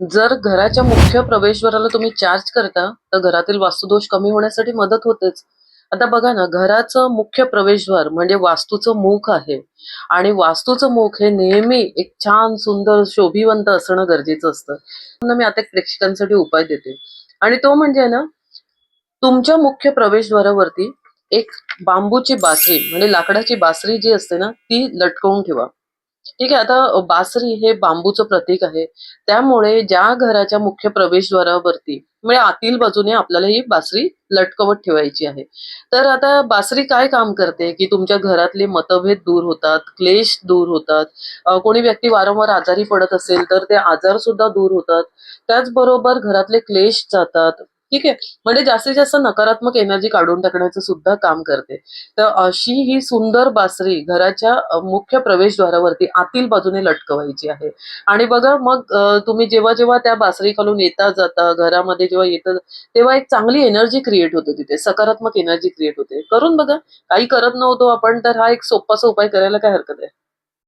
जर घराच्या मुख्य प्रवेशद्वाराला तुम्ही चार्ज करता तर घरातील वास्तुदोष कमी होण्यासाठी मदत होतेच. आता बघा ना घराचं मुख्य प्रवेशद्वार म्हणजे वास्तूचं मुख आहे. आणि वास्तूचं मुख हे नेहमी एक छान सुंदर शोभिवंत असणं गरजेचं असतं. म्हणून मी आता एक प्रेक्षकांसाठी उपाय देते. आणि तो म्हणजे ना तुमच्या मुख्य प्रवेशद्वारावरती एक बांबूची बासरी म्हणजे लाकडाची बासरी जी असते ना ती लटकवून ठेवा. ठीक आहे आता बासरी हे बांबूचं प्रतीक आहे. त्यामुळे ज्या घराच्या मुख्य प्रवेशद्वारावरती म्हणजे आतील बाजूने आपल्याला ही बासरी लटकवत ठेवायची आहे. तर आता बासरी काय काम करते की तुमच्या घरातले मतभेद दूर होतात क्लेश दूर होतात. कोणी व्यक्ती वारंवार आजारी पडत असेल तर ते आजार सुद्धा दूर होतात. त्याचबरोबर घरातले क्लेश जातात. ठीक आहे. म्हणजे जास्तीत जास्त नकारात्मक एनर्जी काढून टाकण्याचं सुद्धा काम करते. तर अशी ही सुंदर बासरी घराच्या मुख्य प्रवेशद्वारावरती आतील बाजूने लटकवायची आहे. आणि बघा मग तुम्ही जेव्हा जेव्हा त्या बासरीखालून येता जाता घरामध्ये जेव्हा येतं तेव्हा एक चांगली एनर्जी क्रिएट होते तिथे सकारात्मक एनर्जी क्रिएट होते. करून बघा काही करत नव्हतो आपण तर हा एक सोपाचा उपाय करायला काय हरकत आहे?